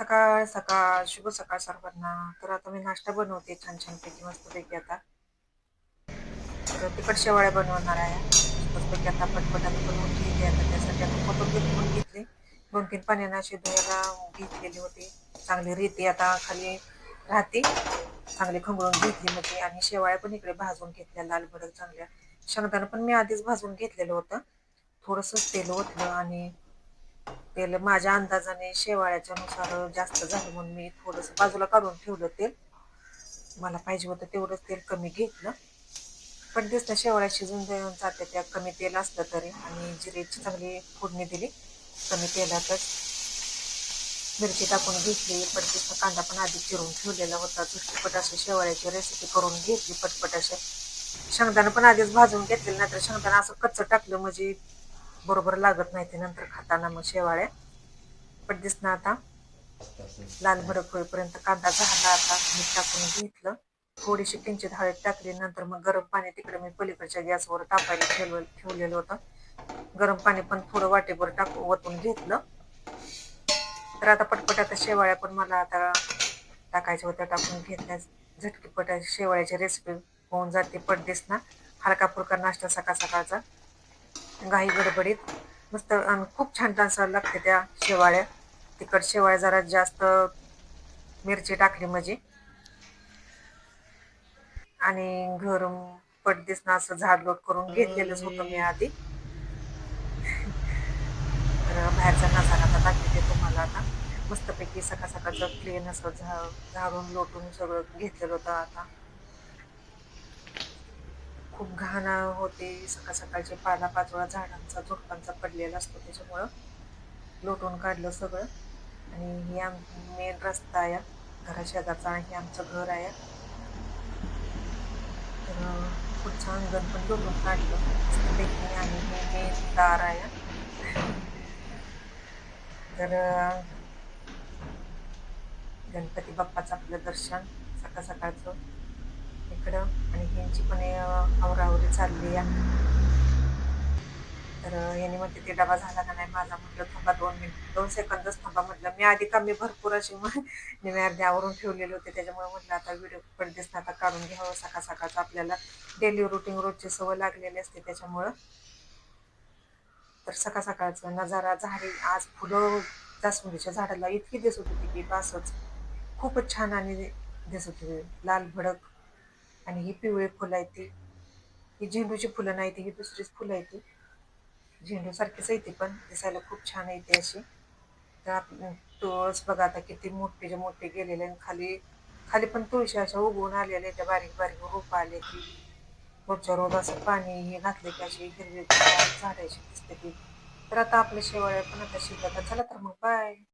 सकाळ सकाळ शुभ सकाळ सर्वांना. तर आता मी नाश्ता बनवते छान छान पैकी मस्तपैकी आता. तर तिखट शेवाळ्या बनवणार आहे. मस्तपैकी आता पटपटात बनवून घेते आता त्यासाठी आता कोथिंबीर पण घेतली. दोन तीन पाण्यानं अशी धुवायला घेतलेली होती. चांगली रीती आता खाली राहते. चांगली खंगळून घेतली म्हणजे आणि शेवाळ्या पण इकडे भाजून घेतल्या. लाल भडक चांगल्या. शेंगदाणा पण मी आधीच भाजून घेतलेलं होतं. थोडंसं तेल ओतलं आणि तेल माझ्या अंदाजाने शेवाळ्याच्या नुसार जास्त झालं म्हणून मी थोडंसं बाजूला काढून ठेवलं तेल. मला पाहिजे होतं तेवढंच तेल कमी घेतलं. पण दिसतं शेवाळ्या शिजून जाऊन जाते त्या कमी तेल असलं तरी. आणि जिरेची चांगली फोडणी दिली. कमी तेलातच मिरची टाकून घेतली. पटकीचा कांदा पण आधी चिरून ठेवलेला होता. झटपट अशी शेवाळ्याची रेसिपी करून घेतली पटपट असे शेंगदाणा पण आधीच भाजून घेतलेलं नाहीतर शेंगदाणं असं कच्चं टाकलं म्हणजे बरोबर लागत नाही ते नंतर खाताना मग शेवाळ्या. पण दिसणं आता लाल भडक होईपर्यंत कांदा झाला आता मीठ टाकून घेतलं. थोडीशी किंचित हळद टाकली नंतर मग गरम पाणी तिकडे मी पलीकडच्या गॅसवर तापायला ठेवलं ठेवलेलं होतं. गरम पाणी पण थोडं वाटेभर टाकू ओतून घेतलं. तर आता पटपट आता शेवाळ्या पण मला आता टाकायच्या होत्या टाकून घेतल्या. झटकीपट शेवाळ्याची रेसिपी होऊन जाते पडदेस ना हलका फुलका नाश्ता सकाळ सकाळचा घाई गडबडीत. मस्त आणि खूप छान असं लागते त्या शेवाळ्या. तिखट शेवाळ्या जरा जास्त मिरची टाकली म्हणजे. आणि घर पट दिसणं असं झाडलोट करून घेतलेलंच होतं मी आधी. तर बाहेरचा नजारा आता दाखवते तुम्हाला आता. मस्तपैकी सकाळ सकाळचं क्लीन असं झा झाडून लोटून सगळं घेतलेलं होतं आता. खूप घाण होते. सकाळ सकाळचे पाला पाचोळा झाडांचा झुडपांचा पडलेला असतो त्याच्यामुळं लोटून काढलं सगळं. आणि ही आम मेन रस्ता आहे. घरा शेजारचा हे आमचं घर आहे. तर पुढचं अंगण पण लोटून काढलं. मस्तपैकी आणि हे मेन दार आहे. तर गणपती बाप्पाचं आपलं दर्शन सकाळ सकाळचं इकडं आणि ह्यांची पण आवरावरी चालली आहे. तर याने म्हणते ते डबा झाला का नाही माझा? म्हटलं थांबा दोन मिनिट दोन सेकंदच थांबा म्हटलं. मी आधी कमी भरपूर अशी मी अर्धे आवरून ठेवलेले होते. त्याच्यामुळे म्हटलं आता व्हिडिओ पण दिसतं आता काढून घ्यावं सकाळ सकाळचं. आपल्याला डेली रुटीन रोजची सवय लागलेली असते त्याच्यामुळं. तर सकाळ सकाळचं नजारा झाडे आज फुलं जास्वंदीच्या झाडाला इतकी दिसत होती की बासच खूपच छान आणि दिसत होती. लाल भडक आणि ही पिवळी फुलं आहेत ती. ही झेंडूची फुलं नाही ती ही दुसरीच फुलं आहे ती. झेंडू सारखीच येते पण दिसायला खूप छान येते अशी. तर तुळस बघा आता किती मोठे मोठे गेलेले आणि खाली खाली पण तुळशी अशा उगवून आलेल्या त्या बारीक बारीक रोप आले की रोजच्या रोज असं पाणी हे घातले की अशी हिरवी झाडायची दिसते ती. तर आता आपल्या शेवाळ्या पण आता शिकतात चला तर मग बाय